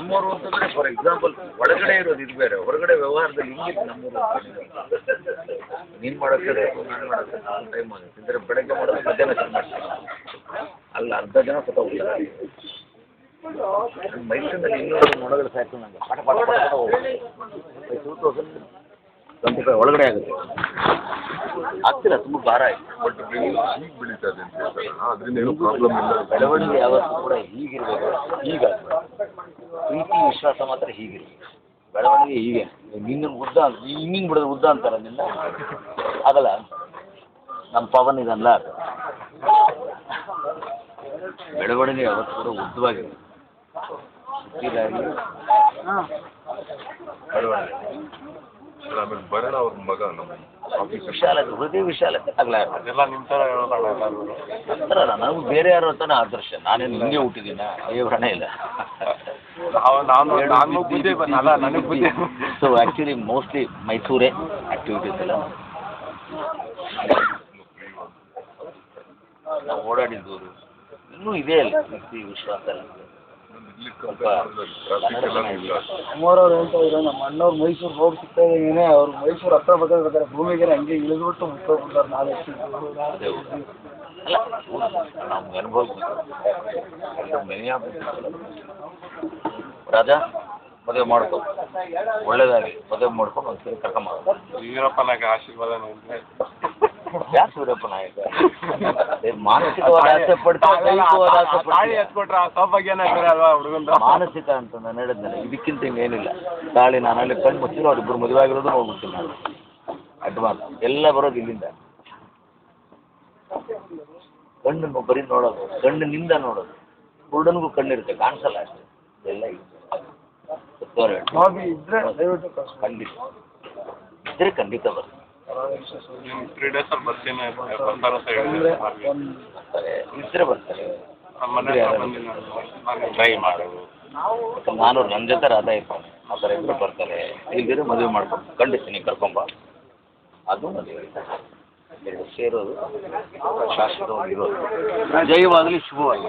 ನಮ್ಮವರು ಅಂತಂದ್ರೆ for example ಒಳಗಡೆ ಇರೋದು ಇದು ಬೇರೆ ಹೊರಗಡೆ ವ್ಯವಹಾರದಲ್ಲಿ ಹಿಂಗಿತ್ತು ನಮ್ಮೂರು ನೀನು ಮಾಡೋಕ್ಕೆ ನಾನು ಮಾಡೋಕ್ಕೆ ಟೈಮ್ ಆಗುತ್ತೆ ಅಂದರೆ ಬೆಳಗ್ಗೆ ಮಾಡೋದು ಮಧ್ಯಾಹ್ನ ಶುರು ಮಾಡ್ತೀನಿ. ಅಲ್ಲ ಅರ್ಧ ಜನ ಸತ್ತೋಗ್ಬಿಡ್ತಾರೆ ಮೈಸೂರಿನಲ್ಲಿ ಇನ್ನೂರು ನೋಡೋದ್ರೆ ಸಾಕು ನಂಗೆ. ಪಾಠ ಪಟ ಪಟ ಪಟ ಹೋಗುತ್ತೆ ಟೂ ತೌಸಂಡ್ ಟ್ವೆಂಟಿ ಫೈವ್ ಒಳಗಡೆ ಆಗುತ್ತೆ. ಆಗ್ತಿಲ್ಲ ತುಂಬ ಭಾರ ಆಯ್ತು. ಬಟ್ ಹೀಗೆ ಬೆಳೀತಾ ಇದೆ ಅದರಿಂದ ಏನು ಪ್ರಾಬ್ಲಮ್ ಇಲ್ಲ. ಬೆಳವಣಿಗೆ ಯಾವತ್ತೂ ಕೂಡ ಹೀಗಿರ್ಬೇಕು. ಹೀಗಾಗಬೇಕು ಪ್ರೀತಿ ವಿಶ್ವಾಸ ಮಾತ್ರ ಹೀಗಿರಿ. ಬೆಳವಣಿಗೆ ಹೀಗೆ. ನಿನ್ನ ಉದ್ದ ಹಿಂಗಿಂಗ್ ಬಿಡೋದು ಉದ್ದ ಅಂತಾರ ನಿನ್ನ? ಆಗಲ್ಲ. ನಮ್ಮ ಪವನ್ ಇದಲ್ಲ ಅದು. ಬೆಳವಣಿಗೆ ಅವತ್ತು ಕೂಡ ಉದ್ದವಾಗಿದೆ. ಇದಾಗಿ ಬೆಳವಣಿಗೆ. ಬರೋಣ ಅವ್ರ ಮಗ ನಮ್ಮ ವಿಶಾಲತೆ ಹೃದಯ ವಿಶಾಲತೆ ಆಗಲ್ಲ ಎಲ್ಲ ನಿಮ್ಮ ಥರ ಅಂತಾರ ನನಗೆ ಬೇರೆ ಯಾರು ಅಂತಾನೆ ಆದರ್ಶ. ನಾನೇನು ಹಿಂಗೆ ಅಯ್ಯೋ ಹಣ ಇಲ್ಲ. ನಾನು ನಾನು ಬುದ್ಧಿ ಬಂದ ಅಲ್ಲ ನನಗೆ ಬುದ್ಧಿ ಸೊ ಆ್ಯಕ್ಚುಲಿ ಮೋಸ್ಟ್ಲಿ ಮೈಸೂರೇ ಆಕ್ಟಿವಿಟೀಸ್ ಎಲ್ಲ ನಾವು ಓಡಾಡಿದ್ದು. ಇನ್ನೂ ಇದೆ ಅಲ್ಲ ವಿಶ್ವಾಸ ಎಲ್ಲ ನಮ್ಮವ್ರವ್ರು ಹೇಳ್ತಾ ಇದ್ರು ನಮ್ಮ ಅಣ್ಣವ್ರು ಮೈಸೂರು ಹೋಗಿ ಸಿಗ್ತಾ ಇದ್ದೇನೆ ಅವ್ರು ಮೈಸೂರು ಹತ್ರ ಬರ್ತಾರೆ ಭೂಮಿಗೆ ಹಂಗೆ ಇಳಿದ್ಬಿಟ್ಟು ಮುಟ್ಕೊಂಡ್ಬಿಡ್ತಾರೆ ನಾಲ್ಕು ನಮ್ಗೆ ಅನುಭವ ರಾಜ ಮದುವೆ ಮಾಡ್ಕೊ. ಒಳ್ಳೇದಾಗಿ ಮದುವೆ ಮಾಡ್ಕೊಂಡು ಒಂದ್ಸರಿ ಕರ್ಕೊಂಬ ವೀರಪ್ಪನಾಗ ಆಶೀರ್ವಾದ ಯಾರು ಸೂರ್ಯಪ್ಪ ನಾಯಕ ಅದೇ ಮಾನಸಿಕವಾದ ಆಸೆ ಪಡ್ತಾರೆ ದೈಹಿಕವಾದ ಆಸೆ ತಾಳಿ ಆ ಸೌಭಾಗ್ಯನೇ ಹುಡುಗಂದು? ಮಾನಸಿಕ ಅಂತ ನಾನು ಹೇಳಿದ್ನಲ್ಲ ಇದಕ್ಕಿಂತ ಇನ್ನೇನಿಲ್ಲ. ತಾಳಿ ನಾನು ಅಲ್ಲಿ ಕಣ್ಣು ಮುಚ್ಚಿರೋ ಇಬ್ರು ಮದುವೆ ಆಗಿರೋದು ನೋಡ್ಬಿಡ್ತೀನಿ ನಾನು. ಅಡ್ವಾನ್ಸ್ ಎಲ್ಲ ಬರೋದು ಇಲ್ಲಿಂದ. ಕಣ್ಣನ್ನು ಬರೀ ನೋಡೋದು ಕಣ್ಣಿನಿಂದ ನೋಡೋದು. ಕುರುಡನಿಗೂ ಕಣ್ಣಿರುತ್ತೆ ಕಾಣಿಸಲ್ಲ ಅಷ್ಟೇ. ಎಲ್ಲ ಸುತ್ತೋರೆ ಇದ್ರೆ. ಖಂಡಿತ. ಇದ್ರೆ ಖಂಡಿತ ಬರ್ತಾರೆ ತ್ರೀ ಡೇಸ್ ಅಲ್ಲಿ ಬರ್ತೀನಿ. ಬರ್ತಾರ ಅಂತ ಅಂದ್ರೆ ಹೇಳಿದ್ರೆ ಬರ್ತಾರೆ. ಇದ್ರೆ ಬರ್ತಾರೆ. ನಮ್ಮ ಮನೆ ಹತ್ರ ಬಂದು ನಾನು ಟ್ರೈ ಮಾಡೋದು. ಯಾಕಂದ್ರೆ ನಾನು ನನ್ನ ಜೊತೆ ರಾಧಾ ಇರ್ತಾನೆ. ಆ ಥರ ಇದ್ರೆ ಬರ್ತಾರೆ. ಇಲ್ದಿದ್ರೆ ಮದುವೆ ಮಾಡ್ಕೊಂಡು ಖಂಡಿಸ್ತೀನಿ ಕರ್ಕೊಂಬ ಅದು ಮದುವೆ ಎರಡು ಸೇರೋದು. ಶಾಶ್ವತವಾಗಿ ಇರೋದು ಜಯವಾಗಲಿ ಶುಭವಾಗಿ